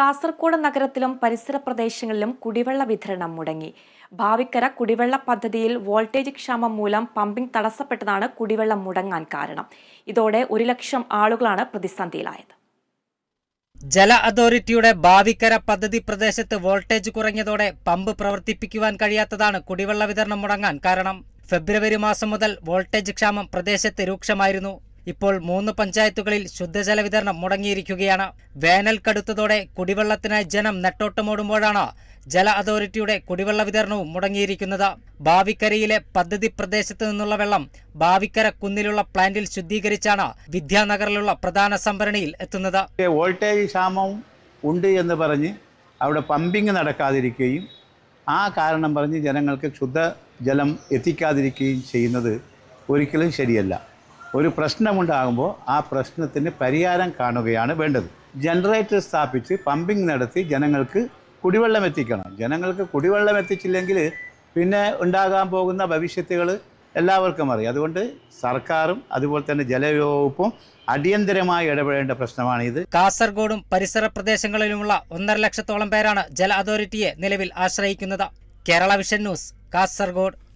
കാസർഗോഡ് നഗരത്തിലും പരിസര പ്രദേശങ്ങളിലും കുടിവെള്ള വിതരണം മുടങ്ങി. ഭാവിക്കര കുടിവെള്ള പദ്ധതിയിൽ വോൾട്ടേജ് ക്ഷാമം മൂലം പമ്പിംഗ് തടസ്സപ്പെട്ടതാണ് കുടിവെള്ളം മുടങ്ങാൻ കാരണം. ഇതോടെ ഒരു ലക്ഷം ആളുകളാണ് പ്രതിസന്ധിയിലായത്. ജല അതോറിറ്റിയുടെ ഭാവിക്കര പദ്ധതി പ്രദേശത്ത് വോൾട്ടേജ് കുറഞ്ഞതോടെ പമ്പ് പ്രവർത്തിപ്പിക്കുവാൻ കഴിയാത്തതാണ് കുടിവെള്ള വിതരണം മുടങ്ങാൻ കാരണം. ഫെബ്രുവരി മാസം മുതൽ വോൾട്ടേജ് ക്ഷാമം പ്രദേശത്ത് രൂക്ഷമായിരുന്നു. ഇപ്പോൾ മൂന്ന് പഞ്ചായത്തുകളിൽ ശുദ്ധജല വിതരണം മുടങ്ങിയിരിക്കുകയാണ്. വേനൽ കടുത്തതോടെ കുടിവെള്ളത്തിനായി ജനം നെട്ടോട്ടമോടുമ്പോഴാണ് ജല അതോറിറ്റിയുടെ കുടിവെള്ള വിതരണവും മുടങ്ങിയിരിക്കുന്നത്. ഭാവിക്കരയിലെ പദ്ധതി പ്രദേശത്ത് നിന്നുള്ള വെള്ളം ഭാവിക്കര കുന്നിലുള്ള പ്ലാന്റിൽ ശുദ്ധീകരിച്ചാണ് വിദ്യാനഗറിലുള്ള പ്രധാന സംഭരണിയിൽ എത്തുന്നത്. വോൾട്ടേജ് ക്ഷാമം ഉണ്ട് എന്ന് പറഞ്ഞ് അവിടെ പമ്പിങ് നടക്കാതിരിക്കുകയും ആ കാരണം പറഞ്ഞ് ജനങ്ങൾക്ക് ശുദ്ധജലം എത്തിക്കാതിരിക്കുകയും ചെയ്യുന്നത് ഒരിക്കലും ശരിയല്ല. ഒരു പ്രശ്നമുണ്ടാകുമ്പോൾ ആ പ്രശ്നത്തിന് പരിഹാരം കാണുകയാണ് വേണ്ടത്. ജനറേറ്റർ സ്ഥാപിച്ച് പമ്പിങ് നടത്തി ജനങ്ങൾക്ക് കുടിവെള്ളം എത്തിക്കണം. ജനങ്ങൾക്ക് കുടിവെള്ളം എത്തിച്ചില്ലെങ്കിൽ പിന്നെ ഉണ്ടാകാൻ പോകുന്ന ഭവിഷ്യത്തുകൾ എല്ലാവർക്കും അറിയാം. അതുകൊണ്ട് സർക്കാരും അതുപോലെ തന്നെ ജലവകുപ്പും അടിയന്തരമായി ഇടപെടേണ്ട പ്രശ്നമാണിത്. കാസർഗോഡും പരിസര പ്രദേശങ്ങളിലുമുള്ള ഒന്നര ലക്ഷത്തോളം പേരാണ് ജല അതോറിറ്റിയെ നിലവിൽ ആശ്രയിക്കുന്നത്. Kerala vision news Kasaragod.